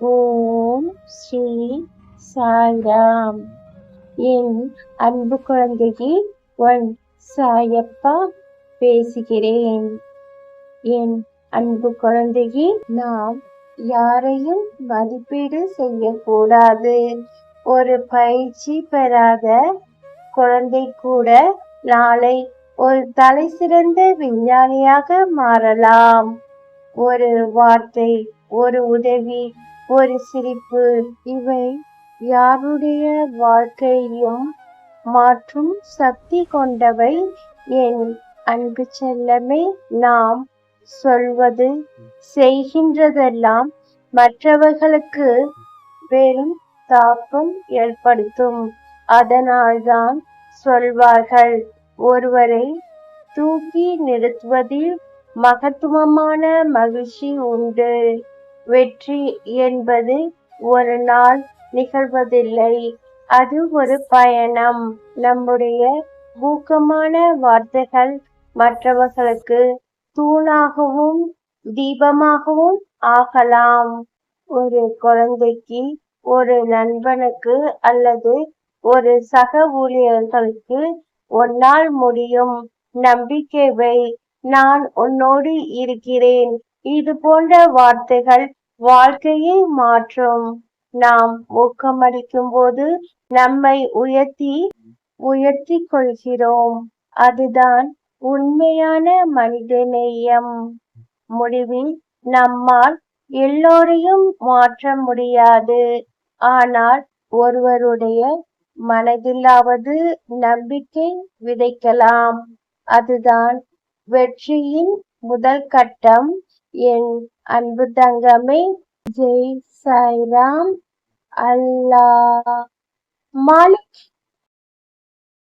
ஓம் ஸ்ரீ சாய்ராம். என் அன்பு குழந்தையே ஒன் சாயப்பா பேசுகிறேன். என் அன்பு குழந்தையே நாம் யாரையும் மதிப்பீடு செய்யக்கூடாது. ஒரு பயிற்சி பெறாத குழந்தை கூட நாளை ஒரு தலை சிறந்த விஞ்ஞானியாக மாறலாம். ஒரு வார்த்தை ஒரு உதவி ஒரு சிரிப்பு. இவை யாருடைய வாழ்க்கையும் மாற்றும் சக்தி கொண்டவை. என் அன்பு செல்லமே நாம் சொல்வது செய்கின்றதெல்லாம் மற்றவர்களுக்கு பெரும் தாக்கம் ஏற்படுத்தும். அதனால்தான் சொல்வார்கள் ஒருவரை தூக்கி நிறுத்துவதில் மகத்துவமான மகிழ்ச்சி உண்டு. வெற்றி என்பது ஒரு நாள் நிகழ்வதில்லை. அது ஒரு பயணம். நம்முடைய ஊக்கமான வார்த்தைகள் மற்றவர்களுக்கு தூணாகவும் தீபமாகவும் ஆகலாம். ஒரு குழந்தைக்கு ஒரு நண்பனுக்கு அல்லது ஒரு சக ஊழியர்களுக்கு உன்னால் முடியும். நம்பிக்கை வை நான் உன்னோடு இருக்கிறேன். இது போன்ற வார்த்தைகள் வாழ்க்கையை மாற்றும். நாம் ஊக்கமளிக்கும் போது நம்மை உயர்த்தி உயர்த்தி கொள்கிறோம். அதுதான் உண்மையான மனிதநேயம் முடிவில் நம்மால் எல்லோரையும் மாற்ற முடியாது. ஆனால் ஒருவருடைய மனதிலாவது நம்பிக்கை விதைக்கலாம். அதுதான் வெற்றியின் முதல் கட்டம். என் அன்பு தங்கமே ஜெய் சாய்ராம் அல்லா மாலிக்